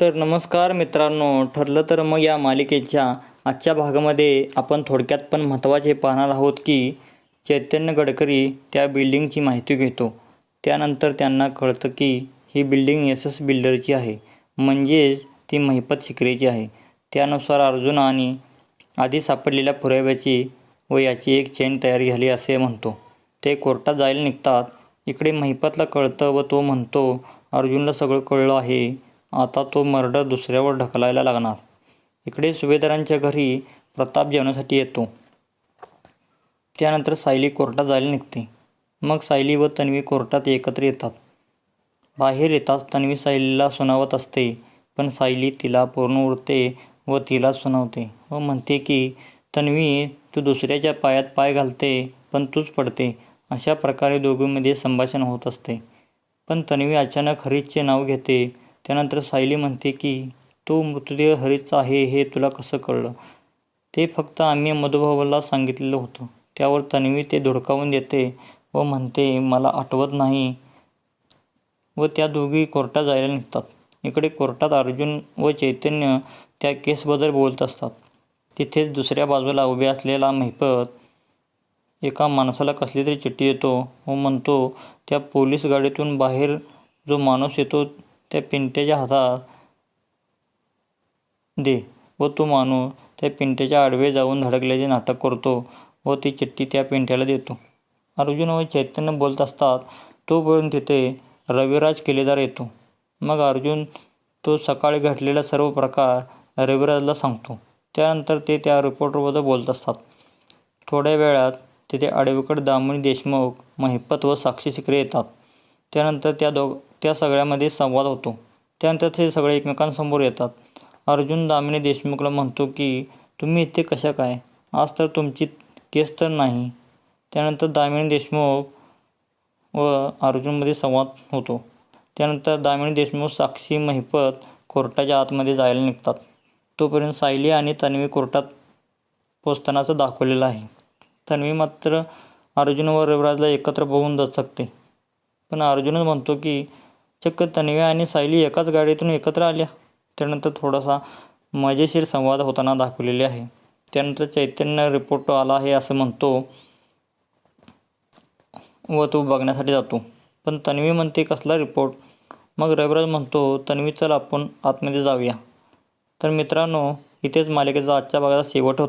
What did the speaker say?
तर नमस्कार मित्रांनो ठरलं तर मग या मालिकेच्या आजच्या भागामध्ये आपण थोडक्यात पण महत्त्वाचे पाहणार आहोत की चैतन्य गडकरी त्या बिल्डिंगची माहिती घेतो. त्यानंतर त्यांना कळतं की ही बिल्डिंग एस एस बिल्डरची आहे. म्हणजेच ती महिपत शिकरेची आहे. त्यानुसार अर्जुन आणि आधी सापडलेल्या पुराव्याची व याची एक चेन तयार झाली असे म्हणतो. ते कोर्टात जायला निघतात. इकडे महिपतला कळतं व तो म्हणतो अर्जुनला सगळं कळलं आहे. आता तो मर्डर दुसऱ्यावर ढकलायला लागणार. इकडे सुभेदारांच्या घरी प्रताप जेवणासाठी येतो. त्यानंतर सायली कोर्टात जायला निघते. मग सायली व तन्वी कोर्टात एकत्र येतात. बाहेर येताच तन्वी सायलीला सुनावत असते पण सायली तिला पूर्ण उरते व तिला सुनावते व म्हणते की तन्वी तू दुसऱ्याच्या पायात पाय घालते पण तूच पडते. अशा प्रकारे दोघींमध्ये संभाषण होत असते. पण तन्वी अचानक हरीशचे नाव घेते त्यानंतर सायली म्हणते की तो मृतदेह हरीचा आहे हे तुला कसं कळलं? ते फक्त आम्ही मधुभाऊला सांगितलेलं होतं. त्यावर तन्वी ते धुडकावून देते व म्हणते मला आठवत नाही. व त्या दोघी कोर्टात जायला निघतात. इकडे कोर्टात अर्जुन व चैतन्य त्या केसबद्दल बोलत असतात. तिथेच दुसऱ्या बाजूला उभे असलेला महिपत एका माणसाला कसली तरी चिठ्ठी येतो व म्हणतो त्या पोलीस गाडीतून बाहेर जो माणूस येतो त्या पिंट्याच्या हातात दे व तो माणूस त्या पिंट्याच्या आडवे जाऊन धडकल्याचे नाटक करतो व ती चिठ्ठी त्या पिंट्याला देतो. अर्जुन व चैतन्य बोलत असतात तोपर्यंत तिथे रविराज किल्लेदार येतो. मग अर्जुन तो सकाळी घडलेला सर्व प्रकार रविराजला सांगतो. त्यानंतर ते त्या रिपोर्टरबद्दल बोलत असतात. थोड्या वेळात तिथे आडवीकडे दामिनी देशमुख महिपत व साक्षी शिकरे येतात. त्यानंतर त्या दो त्या सगळ्यामध्ये संवाद होतो. त्यानंतर ते सगळे एकमेकांसमोर येतात. अर्जुन दामिनी देशमुखला म्हणतो की तुम्ही इथे कशा काय? आज तर तुमची केस तर नाही. त्यानंतर दामिनी देशमुख व अर्जुनमध्ये संवाद होतो. त्यानंतर दामिनी देशमुख साक्षी महिपत कोर्टाच्या आतमध्ये जायला निघतात. तोपर्यंत सायली आणि तन्वी कोर्टात पोचतानाचं दाखवलेलं आहे. तन्वी मात्र अर्जुन व रविराजला एकत्र बघून दचकते. पण अर्जुनच म्हणतो की चक्क तन्वी आणि सायली एकाच गाडीतून एकत्र आल्या. त्यानंतर थोडासा मजेशीर संवाद होताना दाखवलेले आहे. त्यानंतर चैतन्य रिपोर्ट आला आहे असं म्हणतो व तो बघण्यासाठी जातो. पण तन्वी म्हणते कसला रिपोर्ट मग रविराज म्हणतो तन्वी चल आपण आतमध्ये जाऊया. तर मित्रांनो इथेच मालिकेचा आजच्या भागाचा शेवट होतो.